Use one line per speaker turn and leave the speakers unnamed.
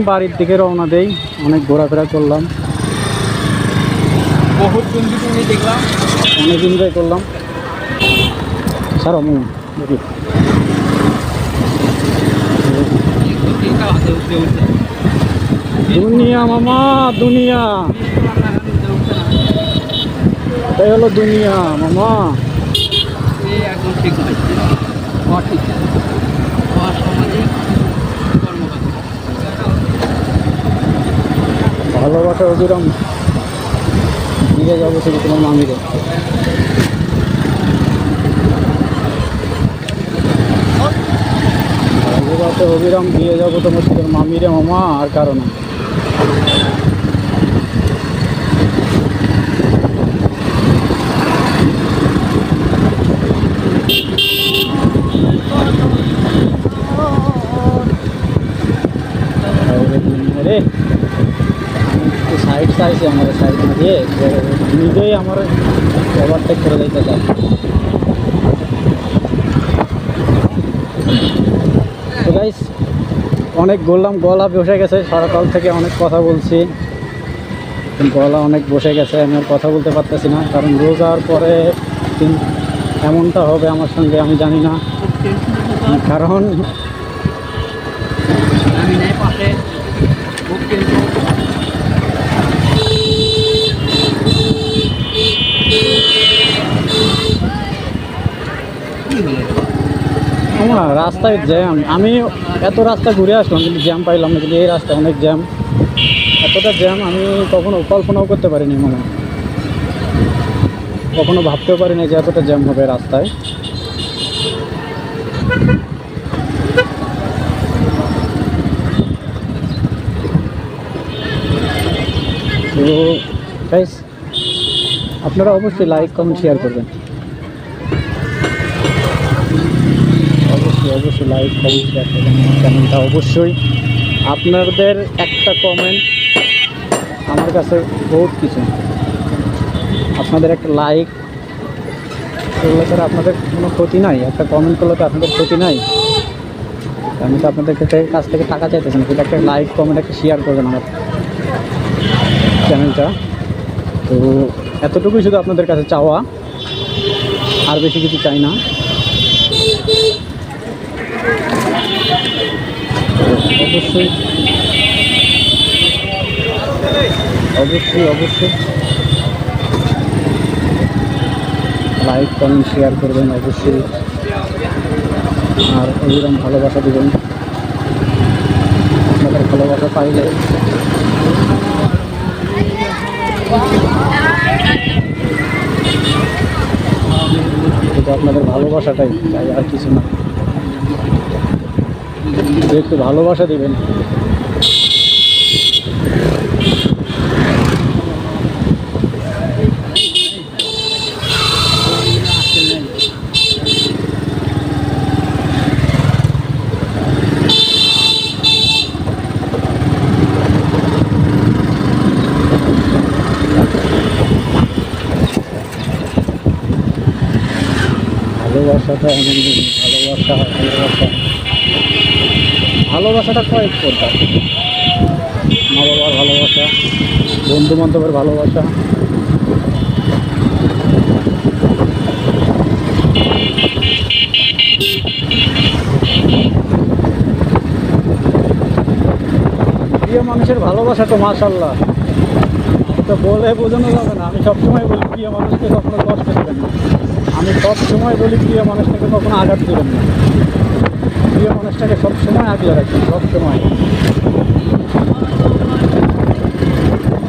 এখন বাড়ির দিকে রওনা দেই অনেক ঘোরাফেরা করলাম।
বহুত দেখলাম।
অনেক এনজয় করলাম। স্যার দেখি। দুনিয়া মামা দুনিয়া। এটাই হলো দুনিয়া মামা।
একদম ঠিক নয় সঠিক
ভালোবাসা অবিরাম। দিয়ে যাব শুধু তোমার মামিরে ভালোবাসা অবিরাম দিয়ে যাব তোমার শুধু মামিরে মামা, আর কারণ সাইড চাইছে আমার সাইড দিয়ে নিজেই আমার ওভারটেক করে দিতে চাই অনেক বললাম, গলা বসে গেছে, সকাল থেকে অনেক কথা বলছি। গলা অনেক বসে গেছে, আমি আর কথা বলতে পারতেছি না, কারণ রোজার পরে এমনটা হবে আমার সঙ্গে, আমি জানি না। কারণ
আমি নাই পাশে খুব কিন্তু কি হলো
আমার রাস্তায় জ্যাম। আমি এত রাস্তা ঘুরে আসলাম, কিন্তু জ্যাম পাইলাম না, কিন্তু এই রাস্তায় অনেক জ্যাম। এতটা জ্যাম আমি কখনো কল্পনাও করতে পারিনি মনে। কখনো ভাবতেও পারিনি যে এতটা জ্যাম হবে রাস্তায়। তো আপনারা অবশ্যই লাইক কমেন্ট শেয়ার করবেন। অবশ্যই লাইক কমেন্ট শেয়ার করবেন চ্যানেলটা অবশ্যই। আপনাদের একটা কমেন্ট আমার কাছে বহুত কিছু। আপনাদের একটা লাইক করলে তো আপনাদের কোনো ক্ষতি নাই। একটা কমেন্ট করলে তো আপনাদের ক্ষতি নাই। আমি তো আপনাদের কাছে, কাছ থেকে টাকা চাইতেছি না। কিন্তু একটা লাইক কমেন্ট একটা শেয়ার করবেন আমার চ্যানেলটা তো এতটুকুই শুধু আপনাদের কাছে চাওয়া। আর বেশি কিছু চাই না। অবশ্যই। অবশ্যই অবশ্যই। লাইক কমেন্ট শেয়ার করবেন, অবশ্যই। আর এরকম ভালোবাসা দেবেন। আপনাদের ভালোবাসা পাইলে। আপনাদের ভালোবাসাটাই আর কিছু না। একটু ভালোবাসা দিবেন। ভালোবাসাটা ভালোবাসা ভালোবাসা। ভালোবাসাটা কয়েক প্রকার? মা বাবার ভালোবাসা বন্ধু বান্ধবের ভালোবাসা। প্রিয় মানুষের ভালোবাসা তো মাশাল্লাহ তো বলে বোঝানো যাবে না। আমি সবসময় বলি, প্রিয় মানুষকে কখনো কষ্ট দেবেন না। আমি সবসময় বলি, প্রিয় মানুষটাকে কখনো আঘাত দেবেন না। প্রিয় মানুষটাকে সবসময় আগলে রাখবেন সবসময়।